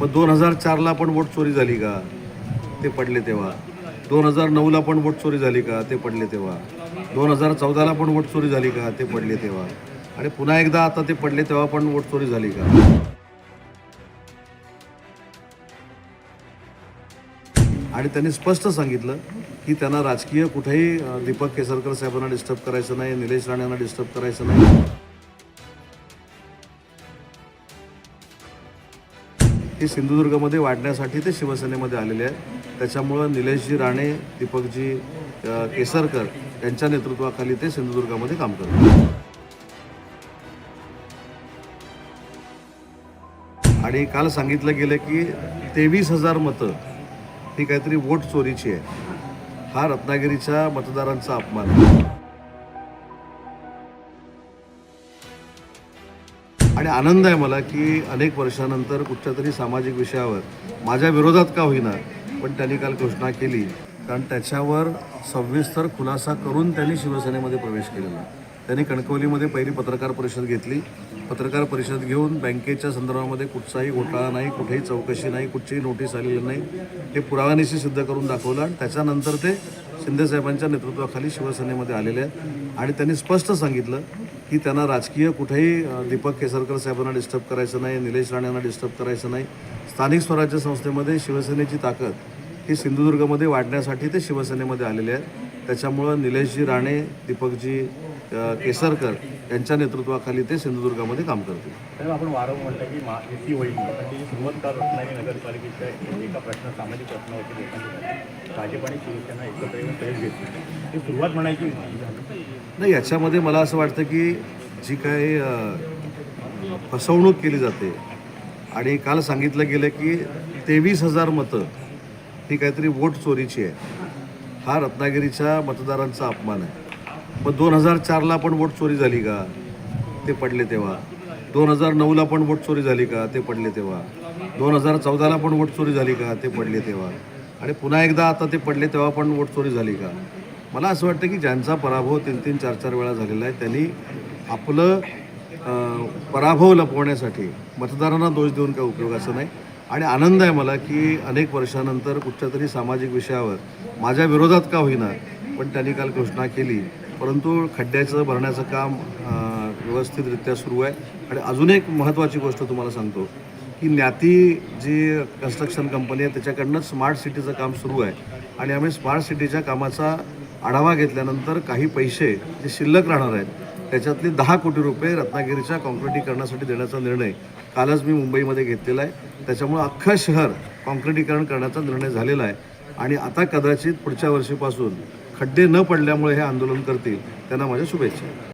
मग दोन हजार चारला पण वोट चोरी झाली का? ते पडले तेव्हा. दोन हजार नऊला पण वोट चोरी झाली का? ते पडले तेव्हा. दोन हजार चौदाला पण वोट चोरी झाली का? ते पडले तेव्हा. आणि पुन्हा एकदा आता ते पडले तेव्हा पण वोट चोरी झाली का? आणि त्यांनी स्पष्ट सांगितलं की त्यांना राजकीय कुठेही दीपक केसरकर साहेबांना डिस्टर्ब करायचं नाही निलेश राणेंना डिस्टर्ब करायचं नाही. हे सिंधुदुर्गमध्ये वाढण्यासाठी ते शिवसेनेमध्ये आलेले आहेत. त्याच्यामुळं निलेशजी राणे दीपकजी केसरकर यांच्या नेतृत्वाखाली ते सिंधुदुर्गामध्ये काम करतात. आणि काल सांगितलं गेलं की तेवीस हजार मतं ही काहीतरी वोट चोरीची आहे हा रत्नागिरीच्या मतदारांचा अपमान आणि आनंद आहे मला की अनेक वर्षानंतर कुठच्या तरी सामाजिक विषयावर माझ्या विरोधात का होईना पण त्यांनी काल घोषणा केली. कारण त्याच्यावर सविस्तर खुलासा करून त्यांनी शिवसेनेमध्ये प्रवेश केलेला. त्यांनी कणकवलीमध्ये पहिली पत्रकार परिषद घेतली. पत्रकार परिषद घेऊन बँकेच्या संदर्भामध्ये कुठचाही घोटाळा नाही कुठेही चौकशी नाही कुठचीही नोटीस आलेली नाही. हे पुराव्यानिशी सिद्ध करून दाखवलं आणि त्याच्यानंतर ते शिंदेसाहेबांच्या नेतृत्वाखाली शिवसेनेमध्ये आलेले आहेत. आणि त्यांनी स्पष्ट सांगितलं की त्यांना राजकीय कुठेही दीपक केसरकर साहेबांना डिस्टर्ब करायचं नाही निलेश राणेंना डिस्टर्ब करायचं नाही. स्थानिक स्वराज्य संस्थेमध्ये शिवसेनेची ताकद ही सिंधुदुर्गमध्ये वाढण्यासाठी ते शिवसेनेमध्ये आलेले आहेत. त्याच्यामुळं निलेशजी राणे दीपकजी केसरकर यांच्या नेतृत्वाखाली ते सिंधुदुर्गामध्ये काम करतील. साहेब आपण वारंवार म्हणलं की मा युती होईल म्हणून. सुरुवात का रत्नागिरी नगरपालिकेच्या एका प्रश्न सामाजिक प्रश्नावरती लोकांची भाजप आणि शिवसेना एकत्र येऊन प्रयोग घेतली. ही सुरुवात म्हणायची. नाही याच्यामध्ये मला असं वाटतं की जी काही फसवणूक केली जाते आणि काल सांगितलं गेलं की तेवीस हजार मतं ही काहीतरी वोट चोरीची आहे. हा रत्नागिरीच्या मतदारांचा अपमान आहे. मग दोन हजार चारला पण वोट चोरी झाली का? ते पडले तेव्हा. दोन हजार नऊला पण वोट चोरी झाली का? ते पडले तेव्हा. दोन हजार चौदाला पण वोट चोरी झाली का? ते पडले तेव्हा. आणि पुन्हा एकदा आता ते पडले तेव्हा पण वोट चोरी झाली का? मला असं वाटतं की ज्यांचा पराभव तीन तीन चार चार वेळा झालेला आहे त्यांनी आपलं पराभव लपवण्यासाठी मतदारांना दोष देऊन काही उपयोगाचं नाही. आणि आनंद आहे मला की अनेक वर्षानंतर कुठच्या तरी सामाजिक विषयावर माझ्या विरोधात का होईना पण त्यांनी काल घोषणा केली. परंतु खड्ड्याचं भरण्याचं काम व्यवस्थितरित्या सुरू आहे. आणि अजून एक महत्त्वाची गोष्ट तुम्हाला सांगतो की ज्ञाती जी कन्स्ट्रक्शन कंपनी आहे त्याच्याकडनं स्मार्ट सिटीचं काम सुरू आहे. आणि आम्ही स्मार्ट सिटीच्या कामाचा आढावा घेतल्यानंतर काही पैसे जे शिल्लक राहणार आहेत त्याच्यातले दहा कोटी रुपये रत्नागिरीच्या कॉन्क्रिटीकरणासाठी देण्याचा निर्णय कालच मी मुंबईमध्ये घेतलेला आहे. त्याच्यामुळं अख्खं शहर कॉन्क्रिटीकरण करण्याचा निर्णय झालेला आहे. आणि आता कदाचित पुढच्या वर्षीपासून खड्डे न पडल्यामुळे हे आंदोलन करतील त्यांना माझ्या शुभेच्छा.